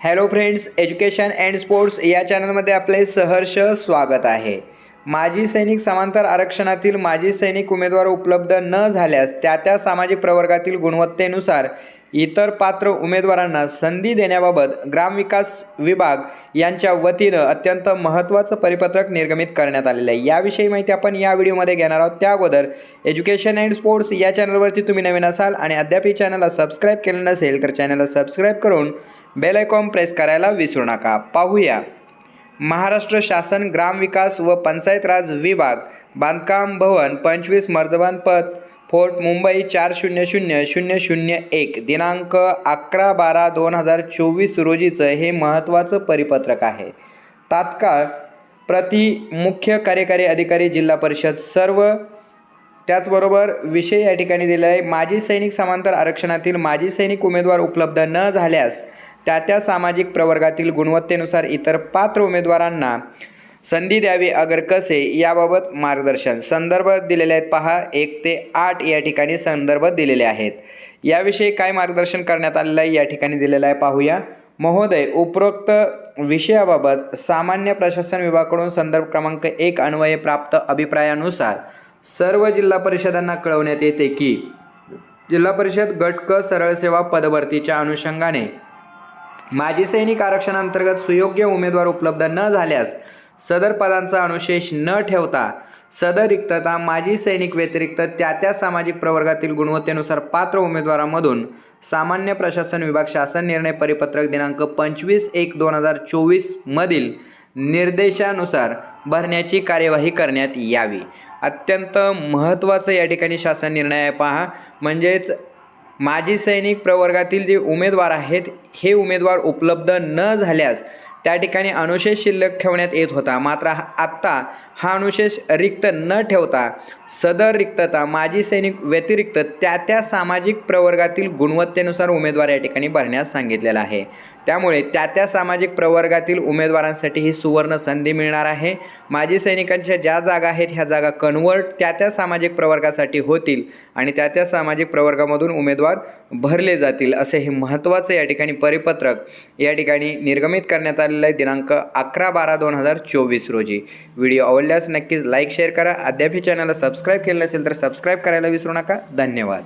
Hello friends education and sports या चॅनलमध्ये आपले सहर्ष स्वागत आहे. माजी सैनिक समांतर आरक्षणातील माजी सैनिक उमेदवार उपलब्ध न झाल्यास त्या त्या सामाजिक प्रवर्गातील गुणवत्तेनुसार इतर पात्र उमेदवारांना संधी देण्याबाबत ग्रामविकास विभाग यांच्या वतीनं अत्यंत महत्त्वाचं परिपत्रक निर्गमित करण्यात आलेलं आहे. याविषयी माहिती आपण या व्हिडिओमध्ये घेणार आहोत. त्या अगोदर एज्युकेशन अँड स्पोर्ट्स या चॅनलवरती तुम्ही नवीन असाल आणि अद्याप ही चॅनलला सबस्क्राईब केलं नसेल तर चॅनलला सबस्क्राईब करून बेल आयकॉन प्रेस करायला विसरू नका. पाहूया. महाराष्ट्र शासन ग्रामविकास व पंचायत राज विभाग बांधकाम भवन पंचवीस मर्जबान पद फोर्ट मुंबई चार शून्य शून्य शून्य शून्य एक दिनांक अकरा बारा दोन हजार चोवीस रोजीचं हे महत्त्वाचं परिपत्रक आहे. तात्काळ प्रति मुख्य कार्यकारी अधिकारी जिल्हा परिषद सर्व त्याचबरोबर विषय या ठिकाणी दिला आहे माजी सैनिक समांतर आरक्षणातील माजी सैनिक उमेदवार उपलब्ध न झाल्यास त्या त्या सामाजिक प्रवर्गातील गुणवत्तेनुसार इतर पात्र उमेदवारांना संधी द्यावी अगर कसे याबाबत मार्गदर्शन. संदर्भ दिलेले आहेत पहा एक ते आठ या ठिकाणी संदर्भ दिलेले आहेत. याविषयी काय मार्गदर्शन करण्यात आलेलं आहे या ठिकाणी दिलेलं आहे पाहूया. महोदय उपरोक्त विषयाबाबत सामान्य प्रशासन विभागाकडून संदर्भ क्रमांक एक अन्वये प्राप्त अभिप्रायानुसार सर्व जिल्हा परिषदांना कळवण्यात येते की जिल्हा परिषद गट क सरळ सेवा पदभरतीच्या अनुषंगाने माजी सैनिक आरक्षणांतर्गत सुयोग्य उमेदवार उपलब्ध न झाल्यास सदर पदांचा अनुशेष न ठेवता सदर रिक्तता माजी सैनिक व्यतिरिक्त त्या त्या सामाजिक प्रवर्गातील गुणवत्तेनुसार पात्र उमेदवारांमधून सामान्य प्रशासन विभाग शासन निर्णय परिपत्रक दिनांक पंचवीस एक दोन हजार चोवीसमधील निर्देशानुसार भरण्याची कार्यवाही करण्यात यावी. अत्यंत महत्त्वाचं या ठिकाणी शासन निर्णय आहे पहा. म्हणजेच माजी सैनिक प्रवर्गातील जे उमेदवार आहेत हे उमेदवार उपलब्ध न झाल्यास त्या ठिकाणी अनुशेष शिल्लक ठेवण्यात येत होता. मात्र हा- आत्ता हा अनुशेष रिक्त न ठेवता सदर रिक्तता माजी सैनिक व्यतिरिक्त त्या त्या सामाजिक प्रवर्गातील गुणवत्तेनुसार उमेदवार या ठिकाणी भरण्यास सांगितलेला आहे. त्यामुळे त्या त्या सामाजिक प्रवर्गातील उमेदवारांसाठी ही सुवर्ण संधी मिळणार आहे. माजी सैनिकांच्या ज्या जागा आहेत ह्या जागा कन्वर्ट त्या त्या सामाजिक प्रवर्गासाठी होतील आणि त्या त्या सामाजिक प्रवर्गामधून उमेदवार भरले जातील असे हे महत्त्वाचं या ठिकाणी परिपत्रक या ठिकाणी निर्गमित करण्यात आलेला आहे दिनांक अकरा बारा दोन हजार चोवीस रोजी. व्हिडिओ आवडल्यास नक्कीच लाईक शेअर करा. अद्याप ही चॅनलला सबस्क्राईब केलं नसेल तर सबस्क्राईब करायला विसरू नका. धन्यवाद.